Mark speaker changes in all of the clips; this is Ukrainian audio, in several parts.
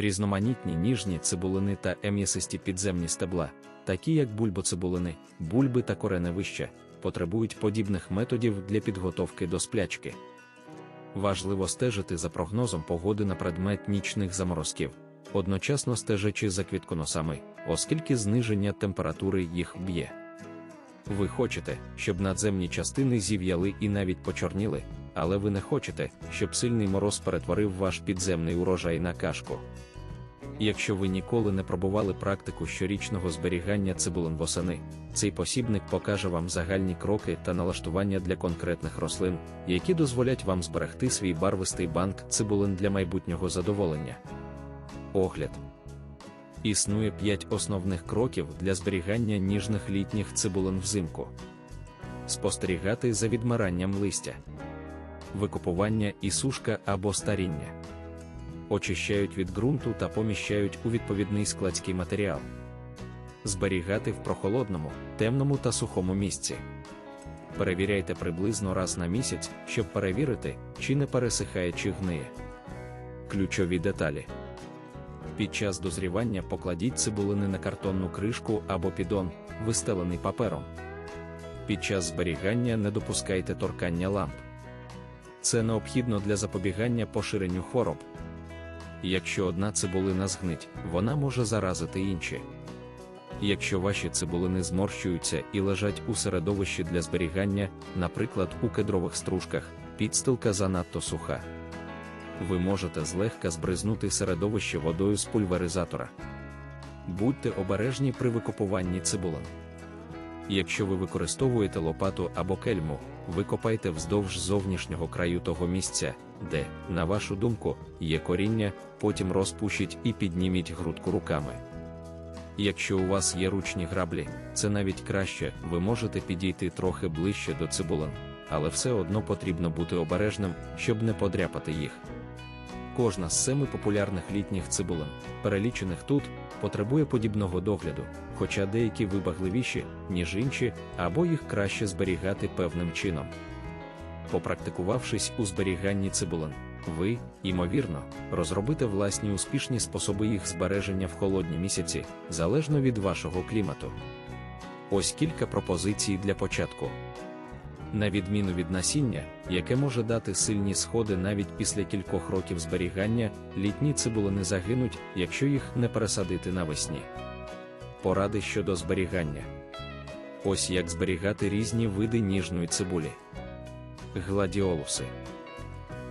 Speaker 1: Різноманітні ніжні цибулини та ем'ясисті підземні стебла, такі як бульбоцибулини, бульби та кореневища, потребують подібних методів для підготовки до сплячки. Важливо стежити за прогнозом погоди на предмет нічних заморозків, одночасно стежачи за квітконосами, оскільки зниження температури їх б'є. Ви хочете, щоб надземні частини зів'яли і навіть почорніли, але ви не хочете, щоб сильний мороз перетворив ваш підземний урожай на кашку. Якщо ви ніколи не пробували практику щорічного зберігання цибулин восени, цей посібник покаже вам загальні кроки та налаштування для конкретних рослин, які дозволять вам зберегти свій барвистий банк цибулин для майбутнього задоволення. Огляд існує 5 основних кроків для зберігання ніжних літніх цибулин взимку. Спостерігати за відмиранням листя, викупування і сушка або старіння. Очищають від ґрунту та поміщають у відповідний складський матеріал. Зберігати в прохолодному, темному та сухому місці. Перевіряйте приблизно раз на місяць, щоб перевірити, чи не пересихає чи гниє. Ключові деталі. Під час дозрівання покладіть цибулини на картонну кришку або підон, вистелений папером. Під час зберігання не допускайте торкання ламп. Це необхідно для запобігання поширенню хвороб. Якщо одна цибулина згнить, вона може заразити інші. Якщо ваші цибулини зморщуються і лежать у середовищі для зберігання, наприклад, у кедрових стружках, підстилка занадто суха. Ви можете злегка збризнути середовище водою з пульверизатора. Будьте обережні при викопуванні цибулин. Якщо ви використовуєте лопату або кельму, викопайте вздовж зовнішнього краю того місця, де, на вашу думку, є коріння, потім розпушіть і підніміть грудку руками. Якщо у вас є ручні граблі, це навіть краще, ви можете підійти трохи ближче до цибулин, але все одно потрібно бути обережним, щоб не подряпати їх. Кожна з семи популярних літніх цибулин, перелічених тут, потребує подібного догляду, хоча деякі вибагливіші, ніж інші, або їх краще зберігати певним чином. Попрактикувавшись у зберіганні цибулин, ви, ймовірно, розробите власні успішні способи їх збереження в холодні місяці, залежно від вашого клімату. Ось кілька пропозицій для початку. На відміну від насіння, яке може дати сильні сходи навіть після кількох років зберігання, літні цибулини загинуть, якщо їх не пересадити навесні. Поради щодо зберігання. Ось як зберігати різні види ніжної цибулі. Гладіолуси.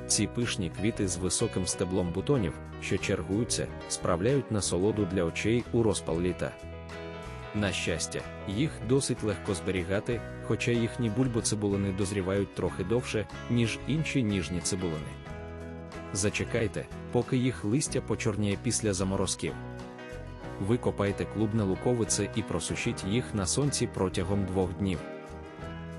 Speaker 1: Ці пишні квіти з високим стеблом бутонів, що чергуються, справляють насолоду для очей у розпал літа. На щастя, їх досить легко зберігати, хоча їхні бульбоцибулини дозрівають трохи довше, ніж інші ніжні цибулини. Зачекайте, поки їх листя почорніє після заморозків. Викопайте клубне луковице і просушіть їх на сонці протягом двох днів.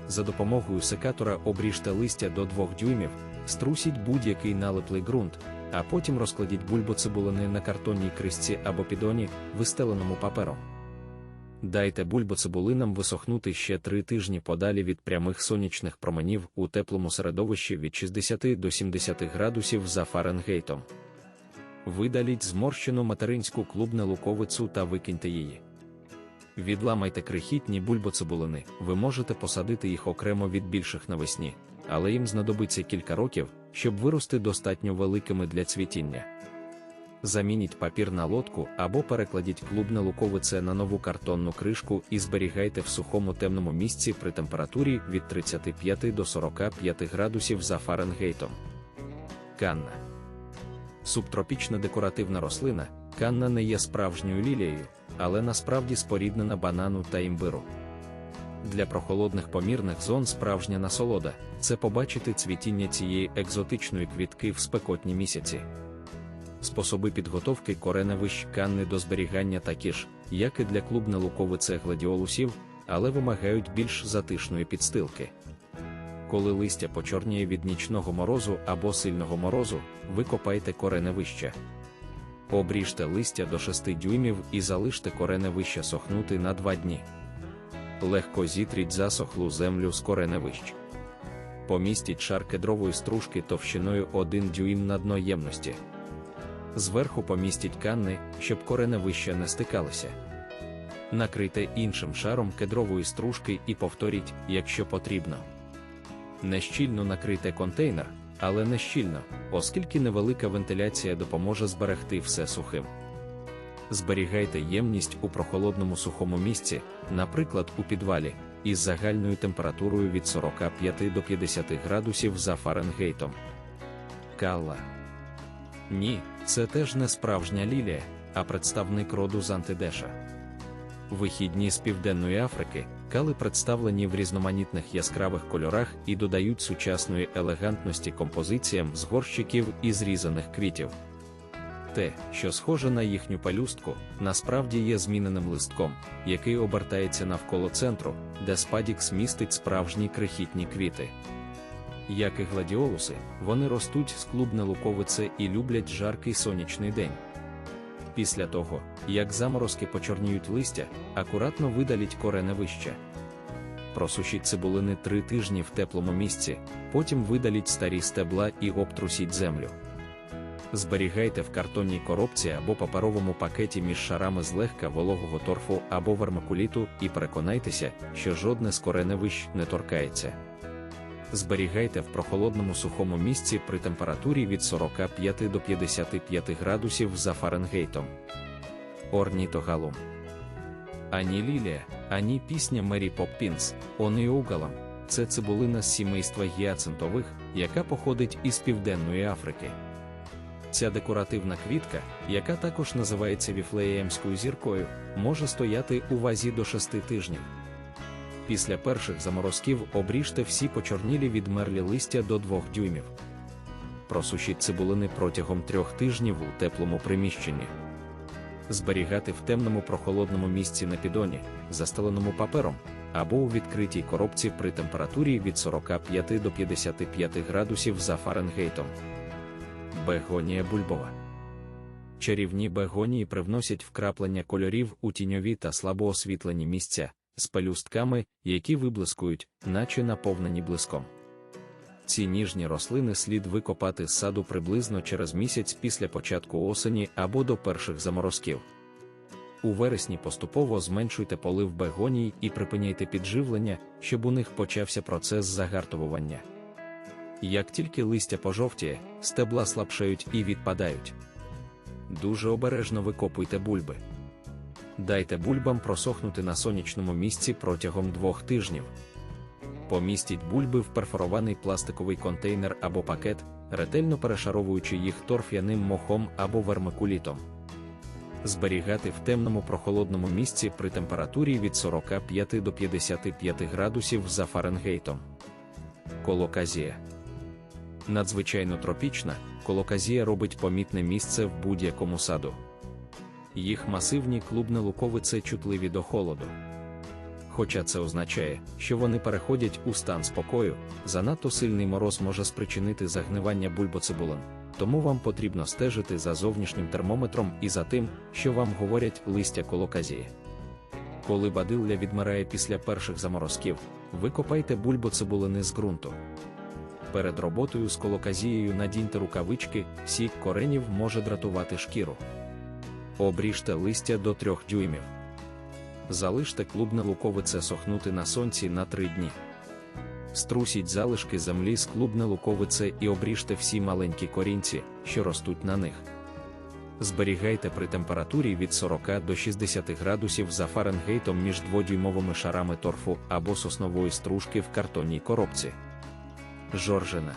Speaker 1: За допомогою секатора обріжте листя до 2 дюймів, струсіть будь-який налиплий ґрунт, а потім розкладіть бульбоцибулини на картонній крисці або підоні, вистеленому папером. Дайте бульбоцибулинам висохнути ще три тижні подалі від прямих сонячних променів у теплому середовищі від 60 до 70 градусів за Фаренгейтом. Видаліть зморщену материнську клубне луковицю та викиньте її. Відламайте крихітні бульбоцибулини, ви можете посадити їх окремо від більших навесні, але їм знадобиться кілька років, щоб вирости достатньо великими для цвітіння. Замініть папір на лодку або перекладіть клубне луковице на нову картонну кришку і зберігайте в сухому темному місці при температурі від 35 до 45 градусів за Фаренгейтом. Канна. Субтропічна декоративна рослина, канна не є справжньою лілією, але насправді споріднена банану та імбиру. Для прохолодних помірних зон справжня насолода це побачити цвітіння цієї екзотичної квітки в спекотні місяці. Способи підготовки кореневищ канни до зберігання такі ж, як і для клубне луковице гладіолусів, але вимагають більш затишної підстилки. Коли листя почорніє від нічного морозу або сильного морозу, викопайте кореневища. Обріжте листя до 6 дюймів і залиште кореневища сохнути на 2 дні. Легко зітріть засохлу землю з кореневищ. Помістіть шар кедрової стружки товщиною 1 дюйм на дно ємності. Зверху помістіть канни, щоб кореневища не стикалися. Накрийте іншим шаром кедрової стружки і повторіть, якщо потрібно. Нещільно накрийте контейнер, але не щільно, оскільки невелика вентиляція допоможе зберегти все сухим. Зберігайте ємність у прохолодному сухому місці, наприклад, у підвалі, із загальною температурою від 45 до 50 градусів за Фаренгейтом. Калла. Ні, це теж не справжня лілія, а представник роду Зантидеша. Вихідні з Південної Африки кали представлені в різноманітних яскравих кольорах і додають сучасної елегантності композиціям з горщиків і зрізаних квітів. Те, що схоже на їхню пелюстку, насправді є зміненим листком, який обертається навколо центру, де спадікс містить справжні крихітні квіти. Як і гладіолуси, вони ростуть з клубне луковице і люблять жаркий сонячний день. Після того, як заморозки почорніють листя, акуратно видаліть корене вище. Просушіть цибулини три тижні в теплому місці, потім видаліть старі стебла і обтрусіть землю. Зберігайте в картонній коробці або паперовому пакеті між шарами злегка вологого торфу або вермикуліту і переконайтеся, що жодне з кореневищ не торкається. Зберігайте в прохолодному сухому місці при температурі від 45 до 55 градусів за Фаренгейтом. Орнітогалум. Ані Лілія, ані пісня Мері Поппінс, Оніугалам – це цибулина з сімейства гіацинтових, яка походить із Південної Африки. Ця декоративна квітка, яка також називається віфлеємською зіркою, може стояти у вазі до 6 тижнів. Після перших заморозків обріжте всі почорнілі відмерлі листя до 2 дюймів. Просушіть цибулини протягом трьох тижнів у теплому приміщенні. Зберігати в темному прохолодному місці на підоні, застеленому папером, або у відкритій коробці при температурі від 45 до 55 градусів за Фаренгейтом. Бегонія бульбова. Чарівні бегонії привносять вкраплення кольорів у тіньові та слабо освітлені місця з пелюстками, які виблискують, наче наповнені блиском. Ці ніжні рослини слід викопати з саду приблизно через місяць після початку осені або до перших заморозків. У вересні поступово зменшуйте полив бегоній і припиняйте підживлення, щоб у них почався процес загартовування. Як тільки листя пожовтіє, стебла слабшають і відпадають. Дуже обережно викопуйте бульби. Дайте бульбам просохнути на сонячному місці протягом двох тижнів. Помістіть бульби в перфорований пластиковий контейнер або пакет, ретельно перешаровуючи їх торф'яним мохом або вермикулітом. Зберігати в темному прохолодному місці при температурі від 45 до 55 градусів за Фаренгейтом. Колоказія надзвичайно тропічна, колоказія робить помітне місце в будь-якому саду. Їх масивні клубне луковице чутливі до холоду. Хоча це означає, що вони переходять у стан спокою, занадто сильний мороз може спричинити загнивання бульбоцибулин, тому вам потрібно стежити за зовнішнім термометром і за тим, що вам говорять листя колоказії. Коли бадилля відмирає після перших заморозків, викопайте бульбоцибулини з ґрунту. Перед роботою з колоказією надіньте рукавички, сік коренів може дратувати шкіру. Обріжте листя до 3 дюймів. Залиште клубне луковице сохнути на сонці на 3 дні. Струсіть залишки землі з клубне луковице і обріжте всі маленькі корінці, що ростуть на них. Зберігайте при температурі від 40 до 60 градусів за Фаренгейтом між дводюймовими шарами торфу або соснової стружки в картонній коробці. Жоржина.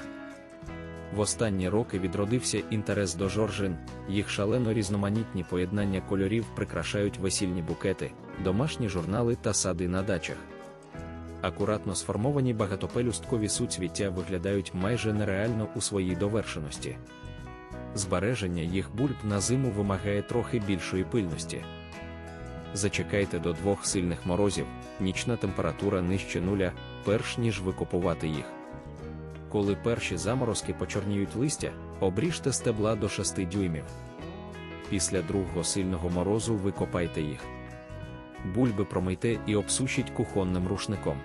Speaker 1: В останні роки відродився інтерес до жоржин, їх шалено різноманітні поєднання кольорів прикрашають весільні букети, домашні журнали та сади на дачах. Акуратно сформовані багатопелюсткові суцвіття виглядають майже нереально у своїй довершеності. Збереження їх бульб на зиму вимагає трохи більшої пильності. Зачекайте до двох сильних морозів, нічна температура нижче нуля, перш ніж викопувати їх. Коли перші заморозки почорніють листя, обріжте стебла до 6 дюймів. Після другого сильного морозу викопайте їх. Бульби промийте і обсушіть кухонним рушником.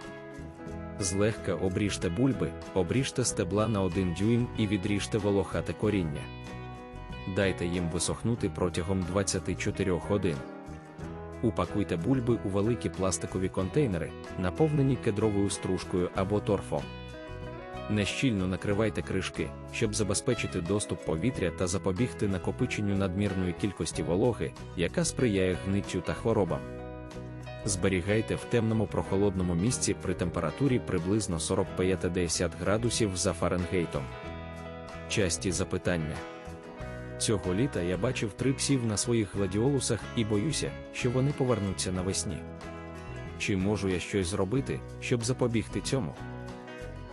Speaker 1: Злегка обріжте бульби, обріжте стебла на 1 дюйм і відріжте волохате коріння. Дайте їм висохнути протягом 24 годин. Упакуйте бульби у великі пластикові контейнери, наповнені кедровою стружкою або торфом. Нещільно накривайте кришки, щоб забезпечити доступ повітря та запобігти накопиченню надмірної кількості вологи, яка сприяє гниттю та хворобам. Зберігайте в темному прохолодному місці при температурі приблизно 45-50 градусів за Фаренгейтом. Часті запитання. Цього літа я бачив трипсів на своїх гладіолусах і боюся, що вони повернуться навесні. Чи можу я щось зробити, щоб запобігти цьому?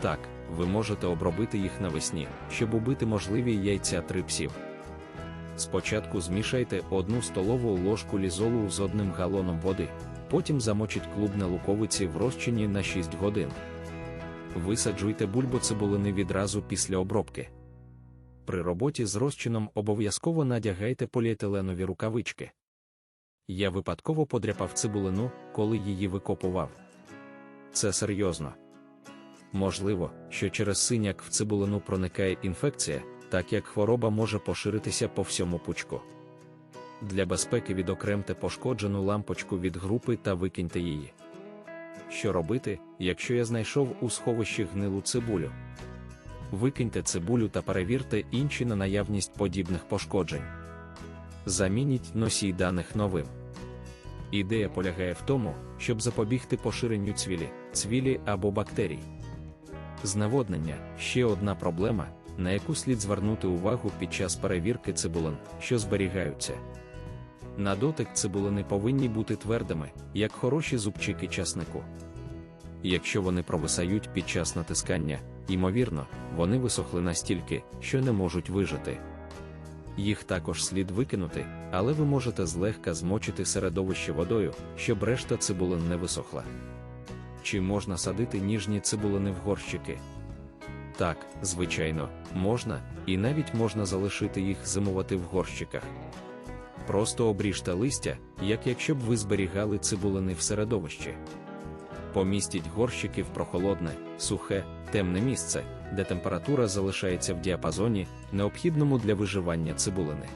Speaker 1: Так, ви можете обробити їх навесні, щоб убити можливі яйця трипсів. Спочатку змішайте одну столову ложку лізолу з одним галоном води, потім замочіть клубне луковиці в розчині на 6 годин. Висаджуйте бульбоцибулини відразу після обробки. При роботі з розчином обов'язково надягайте поліетиленові рукавички. Я випадково подряпав цибулину, коли її викопував. Це серйозно. Можливо, що через синяк в цибулину проникає інфекція, так як хвороба може поширитися по всьому пучку. Для безпеки відокремте пошкоджену лампочку від групи та викиньте її. Що робити, якщо я знайшов у сховищі гнилу цибулю? Викиньте цибулю та перевірте інші на наявність подібних пошкоджень. Замініть носій даних новим. Ідея полягає в тому, щоб запобігти поширенню цвілі, цвілі або бактерій. Зневоднення ще одна проблема, на яку слід звернути увагу під час перевірки цибулин, що зберігаються. На дотик цибулини повинні бути твердими, як хороші зубчики часнику. Якщо вони провисають під час натискання, ймовірно, вони висохли настільки, що не можуть вижити. Їх також слід викинути, але ви можете злегка змочити середовище водою, щоб решта цибулин не висохла. Чи можна садити ніжні цибулини в горщики? Так, звичайно, можна, і навіть можна залишити їх зимувати в горщиках. Просто обріжте листя, як якщо б ви зберігали цибулини в середовищі. Помістіть горщики в прохолодне, сухе, темне місце, де температура залишається в діапазоні, необхідному для виживання цибулини.